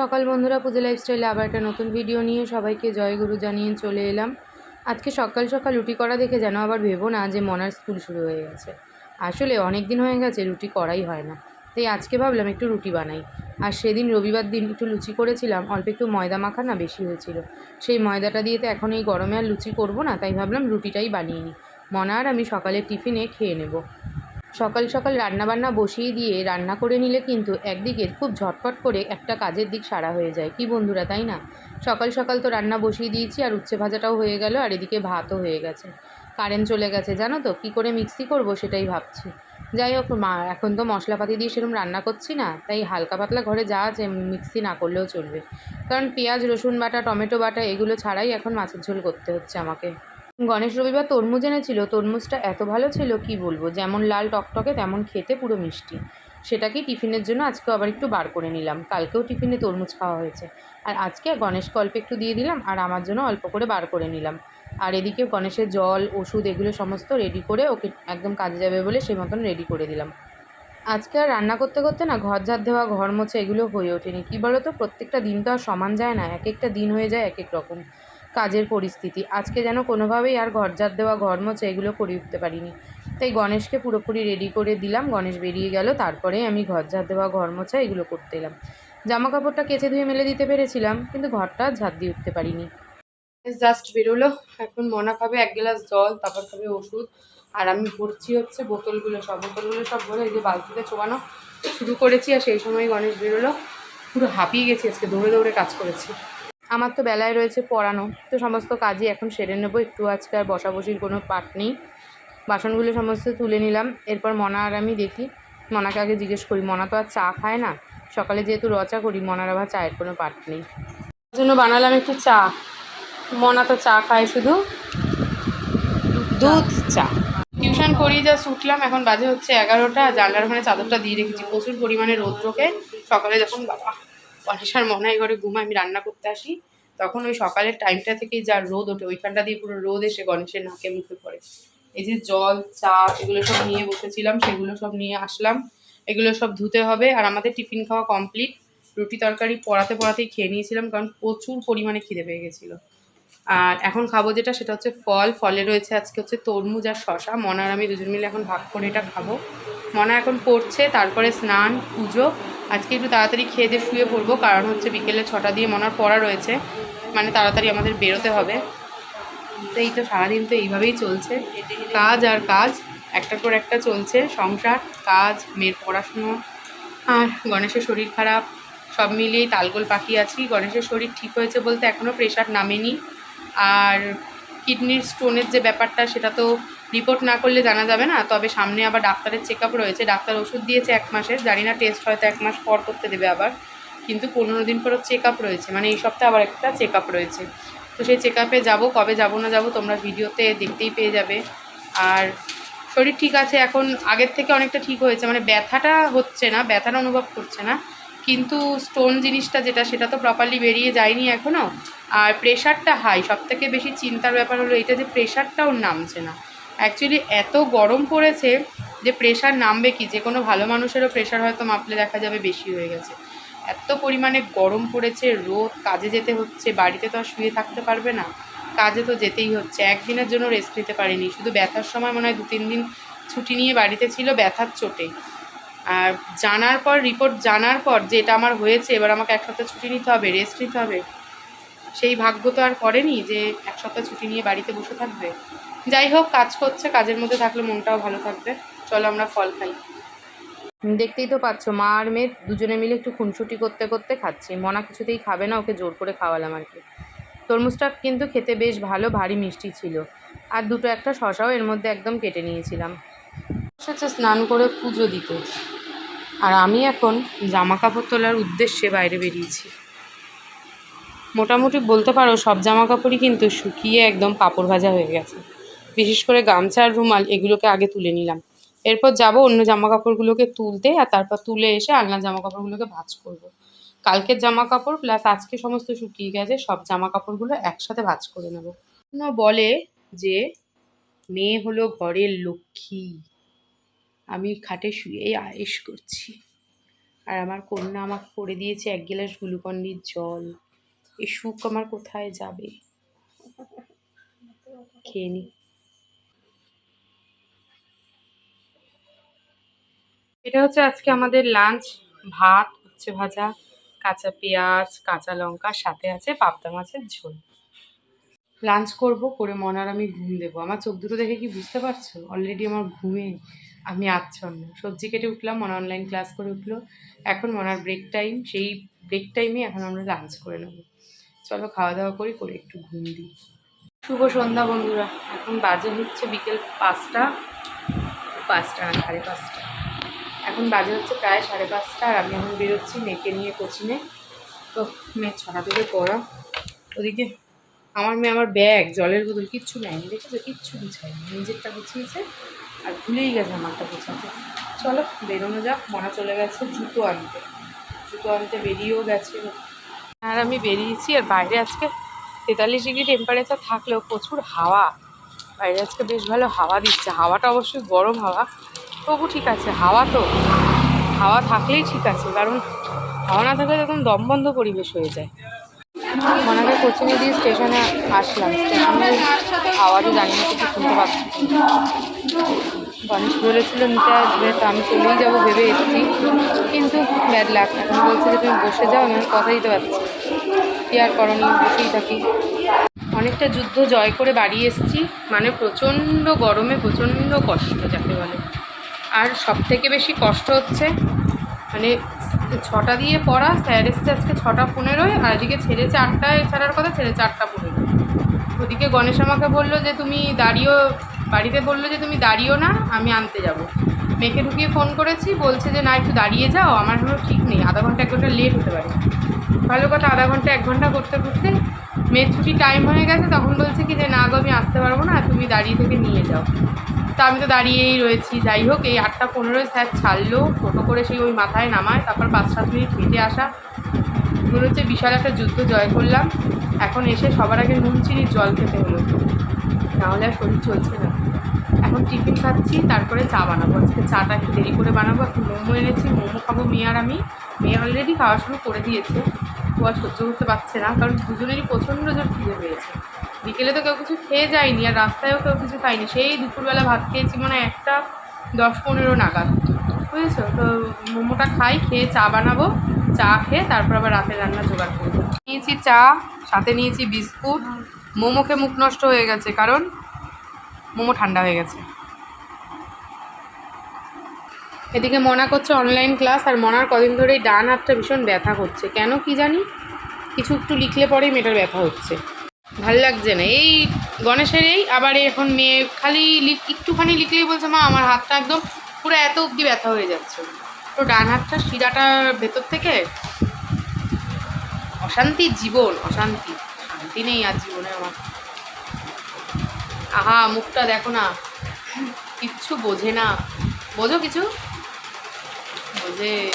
সকাল বন্ধুরা পুজো লাইফস্টাইলে আবার একটা নতুন ভিডিও নিয়ে সবাইকে জয়গুরু জানিয়ে চলে এলাম। আজকে সকাল সকাল রুটি করা দেখে যেন আবার ভেবো না যে মনার স্কুল শুরু হয়ে গেছে। আসলে অনেক দিন হয়ে গেছে, রুটি করাই হয় না। তাই আজকে ভাবলাম একটু রুটি বানাই। আর সেদিন রবিবার দিন একটু লুচি করেছিলাম, অল্প একটু ময়দা মাখা না বেশি হয়েছিল। সেই ময়দাটা দিয়ে তো এখন এই গরমে আর লুচি করব না, তাই ভাবলাম রুটিটাই বানিয়ে নিই। মনা আর আমি সকালে টিফিনে খেয়ে নেব। সকাল সকাল রান্নাবান্না বসিয়ে দিয়ে রান্না করে নিলে কিন্তু একদিকে খুব ঝটপট করে একটা কাজের দিক সারা হয়ে যায়। কি বন্ধুরা, তাই না? সকাল সকাল তো রান্না বসিয়ে দিয়েছি আর উচ্ছে ভাজাটাও হয়ে গেল আর এদিকে ভাতও হয়ে গেছে। কারেন্ট চলে গেছে, জানো তো? কী করে মিক্সি করব সেটাই ভাবছি। যাই হোক, মা, এখন তো মশলাপাতি দিয়ে সেরকম রান্না করছি না, তাই হালকা পাতলা ঘরে যা আছে মিক্সি না করলেও চলবে। কারণ পেঁয়াজ, রসুন বাটা, টমেটো বাটা এগুলো ছাড়াই এখন মাছের ঝোল করতে হচ্ছে আমাকে। গণেশ রবিবার তরমুজ এনেছিল। তরমুজটা এত ভালো ছিল, কি বলব? যেমন লাল টকটকে, তেমন খেতে পুরো মিষ্টি। সেটাকেই টিফিনের জন্য আজকে আবার একটু বার করে নিলাম। কালকেও টিফিনে তরমুজ খাওয়া হয়েছে। আর আজকে গণেশকে অল্প একটু দিয়ে দিলাম, আর আমার জন্য অল্প করে বার করে নিলাম। আর এদিকে গণেশের জল, ওষুধ এগুলো সমস্ত রেডি করে ওকে একদম কাজে যাবে বলে সেই মতন রেডি করে দিলাম। আজকে আর রান্না করতে করতে না ঘর ঝাড় দেওয়া, ঘর মোছা এগুলো হয়ে ওঠেনি। কী বলো তো প্রত্যেকটা দিন তো আর সমান যায় না। এক একটা দিন হয়ে যায়, এক এক রকম। কাজের পরিস্থিতি। আজকে যেন কোনোভাবেই আর ঘর ঝাড় দেওয়া, ঘর মোছা এগুলো করে উঠতে পারিনি। তাই গণেশকে পুরোপুরি রেডি করে দিলাম। গণেশ বেরিয়ে গেল। তারপরে আমি ঘর ঝাড় দেওয়া, ঘর মোছা এগুলো করতে এলাম। জামা কাপড়টা কেচে ধুয়ে মেলে দিতে পেরেছিলাম, কিন্তু ঘরটা ঝাড় দিয়ে উঠতে পারিনি। জাস্ট বেরোলো। এখন মনা খাবে এক গ্লাস জল, তারপর খাবে ওষুধ। আর আমি ভরছি হচ্ছে বোতলগুলো সব। বোতলগুলো সব বলে এই যে বালতিতে চোবানো শুরু করেছি আর সেই সময় গণেশ বেরোলো। পুরো হাঁপিয়ে গেছি। আজকে দৌড়ে দৌড়ে কাজ করেছি। আমার তো বেলায় রয়েছে পড়ানো, তো সমস্ত কাজই এখন সেরে নেব। একটু আজকে আর বসাবসির কোনো পাট নেই। বাসনগুলো সমস্ত তুলে নিলাম, এরপর মনা আর আমি দেখি। মনাকে আগে জিজ্ঞেস করি, মনা তো আর চা খায় না? সকালে যেহেতু রচা করি, মনার আবার চায়ের কোনো পাট নেই। জন্য বানালাম একটু চা। মনা তো চা খায় শুধু দুধ চা। টিউশন করিয়ে যা উঠলাম, এখন বাজে হচ্ছে এগারোটা। জানলার ওখানে চাদরটা দিয়ে রেখেছি। প্রচুর পরিমাণে রৌদ্রকে। সকালে যখন বাবা গণেশার মনে হয় ঘরে ঘুমায়, আমি রান্না করতে আসি। তখন ওই সকালের টাইমটা থেকেই যা রোদ ওঠে, ওইখানটা দিয়ে পুরো রোদ এসে গণেশের নাকে মুখে পড়ে। এই যে জল, চা এগুলো সব নিয়ে বসেছিলাম, সেগুলো সব নিয়ে আসলাম। এগুলো সব ধুতে হবে আর আমাদের টিফিন খাওয়া কমপ্লিট রুটি তরকারি পড়াতে পড়াতেই খেয়ে নিয়েছিলাম কারণ প্রচুর পরিমাণে খিদে পেয়ে গেছিল। আর এখন খাব যেটা, সেটা হচ্ছে ফল। ফলে রয়েছে আজকে হচ্ছে তরমুজ আর শশা মনা আর আমি দুজন মিলে এখন ভাগ করে এটা খাব। মনা এখন পড়ছে, তারপরে স্নান, পুজো। আজকে একটু তাড়াতাড়ি খেয়ে দিয়ে শুয়ে পড়ব, কারণ হচ্ছে বিকেলে ছটা দিয়ে মনার পড়া রয়েছে। মানে তাড়াতাড়ি আমাদের বেরোতে হবে। তো এই তো সারাদিন তো এইভাবেই চলছে। কাজ আর কাজ একটার পর একটা চলছে, সংসার, কাজ, মেয়ের পড়াশুনো, আর গণেশের শরীর খারাপ, সব মিলিয়েই তালগোল পাখি আছি। গণেশের শরীর ঠিক হয়েছে বলতে এখনও প্রেশার নামেনি। আর কিডনির স্টোনের যে ব্যাপারটা, সেটা তো রিপোর্ট না করলে জানা যাবে না। তবে সামনে আবার ডাক্তারের চেক রয়েছে। ডাক্তার ওষুধ দিয়েছে এক মাসের। জানি না টেস্ট হয়তো এক মাস পর করতে দেবে আবার। কিন্তু পনেরো দিন পরও চেক আপ রয়েছে। মানে এই সপ্তাহে আবার একটা চেক আপ রয়েছে। তো সেই চেক আপে যাব, কবে যাব না যাব তোমরা ভিডিওতে দেখতেই পেয়ে যাবে। আর শরীর ঠিক আছে, এখন আগের থেকে অনেকটা ঠিক হয়েছে। মানে ব্যথাটা হচ্ছে না ব্যথাটা অনুভব করছে না। কিন্তু স্টোন জিনিসটা যেটা, সেটা তো প্রপারলি বেরিয়ে যায়নি এখনও আর প্রেশারটা হাই সব থেকে বেশি চিন্তার ব্যাপার হলো এটা যে প্রেশারটাও নামছে না। অ্যাকচুয়ালি এত গরম পড়েছে যে প্রেশার নামবে কি? যে কোনো ভালো মানুষেরও প্রেশার হয়তো মাপলে দেখা যাবে বেশি হয়ে গেছে। এত পরিমাণে গরম পড়েছে, রোদ, কাজে যেতে হচ্ছে, বাড়িতে তো আর শুয়ে থাকতে পারবে না। কাজে তো যেতেই হচ্ছে, একদিনের জন্য রেস্ট নিতে পারিনি। শুধু ব্যথার সময় মনে হয় দু তিন দিন ছুটি নিয়ে বাড়িতে ছিল, ব্যথার চোটে। আর জানার পর রিপোর্ট জানার পর যে এটা আমার হয়েছে, এবার আমাকে এক সপ্তাহ ছুটি নিতে হবে রেস্ট নিতে হবে। সেই ভাগ্য তো আর করেনি যে এক সপ্তাহ ছুটি নিয়ে বাড়িতে বসে থাকবে। যাই হোক, কাজ করছে, কাজের মধ্যে থাকলে মনটাও ভালো থাকবে। চলো আমরা ফল খাই। দেখতেই তো পাচ্ছ, মা আর মেয়ে দুজনে মিলে একটু খুনসুটি করতে করতে খাচ্ছি। মনা কিছুতেই খাবে না, ওকে জোর করে খাওয়ালাম আর কি। তরমুজটা কিন্তু খেতে বেশ ভালো, ভারী মিষ্টি ছিল। আর দুটো একটা শশাও এর মধ্যে একদম কেটে নিয়েছিলাম। এসেছে স্নান করে পুজো দিতে। আর আমি এখন জামা কাপড় তোলার উদ্দেশ্যে বাইরে বেরিয়েছি। মোটামুটি বলতে পারো, সব জামা কাপড়ই কিন্তু শুকিয়ে একদম কাপড় ভাজা হয়ে গেছে। বিশেষ করে গামছা আর রুমাল, এগুলোকে আগে তুলে নিলাম। এরপর যাব অন্য জামা কাপড়গুলোকে তুলতে আর তারপর তুলে এসে আলনা জামা কাপড়গুলোকে ভাঁজ করব। কালকের জামা কাপড় প্লাস আজকে সমস্ত শুকিয়ে গেছে, সব জামা কাপড়গুলো একসাথে ভাঁজ করে নেব। বলে যে মেয়ে হলো ঘরের লক্ষ্মী। আমি খাটে শুয়ে আয়েস করছি। আর আমার কন্যা আমাকে করে দিয়েছে এক গিলাস গ্লুকন্ডির জল। এই সুখ আমার কোথায় যাবে? খেয়ে নি। এটা হচ্ছে আজকে আমাদের লাঞ্চ ভাত, উচ্ছে ভাজা, কাঁচা পেঁয়াজ, কাঁচা লঙ্কা, সাথে আছে পাবদা মাছের ঝোল। লাঞ্চ করব, করে মনার আমি ঘুম দেবো। আমার চোখ দুটো দেখে কি বুঝতে পারছ? অলরেডি আমার ঘুমে আমি আচ্ছন্ন। সবজি কেটে উঠলাম, মনে অনলাইন ক্লাস করে উঠল। এখন মনার ব্রেক টাইম সেই ব্রেক টাইমে এখন আমরা লাঞ্চ করে নেব। চলো খাওয়া দাওয়া করি, করে একটু ঘুম দিই। শুভ সন্ধ্যা বন্ধুরা। এখন বাজে হচ্ছে বিকেল পাঁচটা পাঁচটা না, সাড়ে পাঁচটা। এখন বাজে হচ্ছে প্রায় সাড়ে পাঁচটা আর আমি এখন বেরোচ্ছি মেয়েকে নিয়ে কোচিনে। তো মেয়ে ছটা থেকে পড়া। ওদিকে আমার মেয়ে আমার ব্যাগ, জলের বোতল, কিচ্ছু নেয়নি, দেখেছ? কিচ্ছু গুছায়নি, নিজেরটা গুছিয়েছে আর ভুলেই গেছে আমারটা গোছাতে। চলো, বেরোনো যাক মনা চলে গেছে জুতো আনতে। জুতো আনতে বেরিয়েও গেছে আর আমি বেরিয়েছি আর বাইরে আজকে তেতাল্লিশ ডিগ্রি টেম্পারেচার থাকলেও প্রচুর হাওয়া। বাইরে আজকে বেশ ভালো হাওয়া দিচ্ছে। হাওয়াটা অবশ্যই গরম হাওয়া। তবু ঠিক আছে, হাওয়া তো। হাওয়া থাকলেই ঠিক আছে, কারণ হাওয়া না থাকলে তখন দমবন্ধ পরিবেশ হয়ে যায়। মনে মনাকে কোচিংয়ে দিয়ে স্টেশনে আসলাম স্টেশনে আওয়াজও জানি না কিছু শুনতে পাচ্ছি। গণেশ বলেছিল নিতে আসবে তো আমি চলেই যাব, ভেবে এসেছি। কিন্তু ব্যাড লাগ এখন বলছে যে তুমি বসে যাও, আমি কথা দিতে পারছি। কি আর করণীয় বসেই থাকি। অনেকটা যুদ্ধ জয় করে বাড়ি এসেছি মানে প্রচণ্ড গরমে, প্রচণ্ড কষ্ট, যাকে বলে। আর সব থেকে বেশি কষ্ট হচ্ছে মানে ছটা দিয়ে পড়া, স্যার এসছে আজকে ছটা পনেরোয়, আর এদিকে ছেড়েছে চারটায় ছাড়ার কথা ছেড়েছে চারটা পনেরো ওদিকে গণেশ আমাকে বলল যে, তুমি দাঁড়িয়েও বাড়িতে বলল যে, তুমি দাঁড়িয়েও না, আমি আনতে যাব। মেয়েকে ঢুকিয়ে ফোন করেছি, বলছে যে, না, একটু দাঁড়িয়ে যাও, আমার কোনো ঠিক নেই, আধা ঘণ্টা এক ঘণ্টা লেট হতে পারে। ভালো কথা, আধা ঘণ্টা, এক ঘণ্টা করতে করতে মেয়ের ছুটি টাইম হয়ে গেছে, তখন বলছে কি যে, না গো, আমি আসতে পারব না, তুমি দাঁড়িয়ে থেকে নিয়ে যাও। তা আমি তো দাঁড়িয়েই রয়েছি। যাই হোক, এই আটটা পনেরোয় স্যার ছাড়লো, টোটো করে সেই ওই মাথায় নামায়, তারপর পাঁচ সাত মিনিট হেঁটে আসা। মনে হচ্ছে বিশাল একটা যুদ্ধ জয় করলাম। এখন এসে সবার আগে নুন চিনির জল খেতে হলো। নাহলে আর শরীর চলছে না। এখন টিফিন খাচ্ছি, তারপরে চা বানাবো। আজকে চাটা একটু দেরি করে বানাবো এখন মোমো এনেছি, মোমো খাব মেয়ে আর আমি। মেয়ে অলরেডি খাওয়া শুরু করে দিয়েছে। ও আর সহ্য করতে পারছে না, কারণ দুজনেরই প্রচণ্ড জোর খিদে পেয়েছে। বিকেলে তো কেউ কিছু খেয়ে যায়নি আর রাস্তায়ও কেউ কিছু খায়নি। সেই দুপুরবেলা ভাত খেয়েছি মানে একটা দশ পনেরো নাগাদ। বুঝেছ? তো মোমোটা খাই, খেয়ে চা বানাবো, চা খেয়ে তারপর আবার রাতের রান্না জোগাড় করব। নিয়েছি চা, সাথে নিয়েছি বিস্কুট। মোমোকে মুখ নষ্ট হয়ে গেছে কারণ মোমো ঠান্ডা হয়ে গেছে। এদিকে মনা করছে অনলাইন ক্লাস আর মনার কদিন ধরেই ডান হাতটা ভীষণ ব্যথা করছে। কেন কি জানি? কিছু একটু লিখলে পরেই মেয়েটার ব্যথা হচ্ছে। ভালো লাগছে না। এই গণেশের এই, আবার এখন মেয়ে খালি লিখ- একটুখানি লিখলেই বলছে, মা, আমার হাতটা একদম পুরো এত অবধি ব্যথা হয়ে যাচ্ছে। তো ডান হাতটা শিরাটার ভেতর থেকে অশান্তির জীবন, অশান্তি। শান্তি নেই আর জীবনে আমার। আহা, মুখটা দেখো না। কিচ্ছু বোঝে না। বোঝো কিছু? বোঝে।